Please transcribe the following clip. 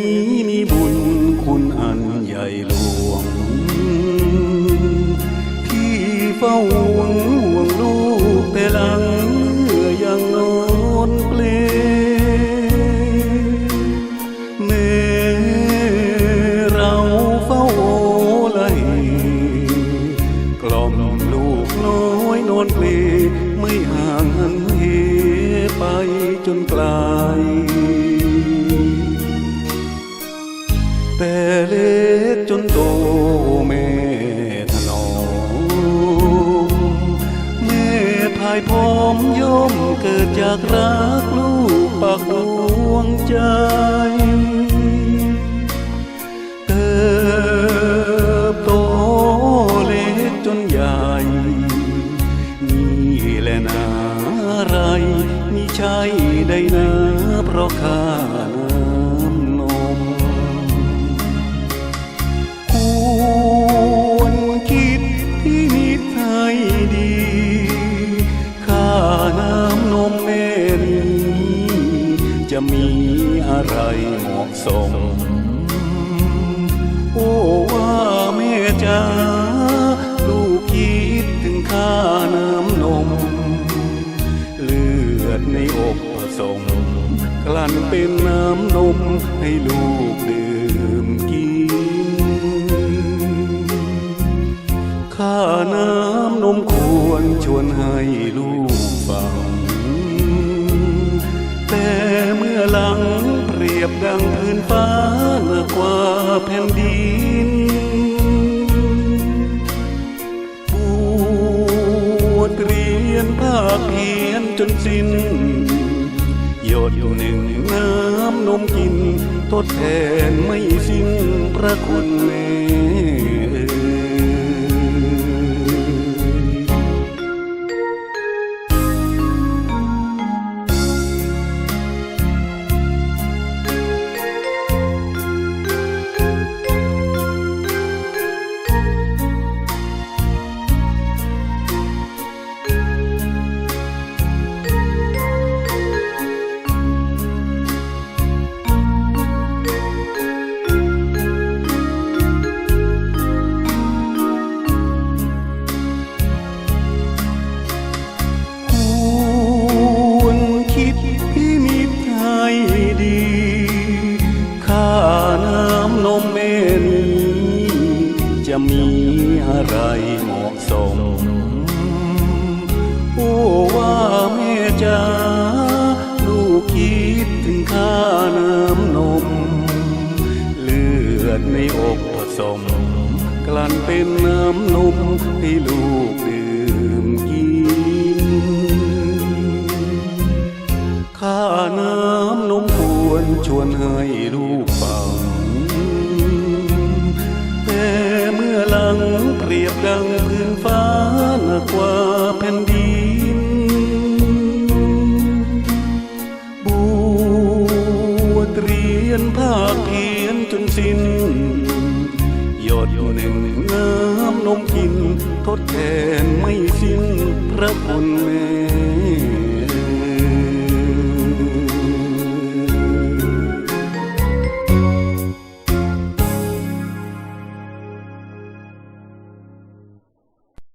นี้มีบุญคุณอันใหญ่หลวง ที่เฝ้าห่วงห่วงลูกแต่ลังเมื่อยังนอนเปลแม่เราเฝ้าโอไลกล่อมลูกน้อยนอนเปลไม่ห่างหันเหไปจนไกล จนโตแม่ถนอมแม่พายพร้อมย่อมเกิดจากรักลูกปากดวงใจเติบโตเล็กจนใหญ่ นี่แหละนาไรมิใช่ ดให้ดีค่าน้ำนมแม่นี้ จะมีอะไรเหมาะสม โอ้ว่าแม่จ๋าลูกคิดถึงค่าน้ำนม เลือดในอกผสมกลั่นเป็นน้ำนมให้ลูกดื่มัง แต่เมื่อหลังเปรียบดังพื้นฟ้าเหนือกว่าแผ่นดินบวชเรียนภาคเพียนจนสิ้นหยดอยู่หนึ่งน้ำนมกิน ทดแทนไม่สิ้นพระคุณแม่ มีอะไรเหมาะสมโอ้ว่าแม่จ๋าลูกคิดถึงค่าน้ำนม เลือดในอกผสม กลั่นเป็นน้ำนมให้ลูกดื่มกินค่าน้ำนมควรชวนให้ลูกฟังแงเปรียบดังพื้นฟ้าหนักกว่าแผ่นดินบวชเรียนภาคเพียนจนสิ้น หยดอยู่หนึ่งน้ำนมกิน ทดแทนไม่สิ้นพระคุณแม่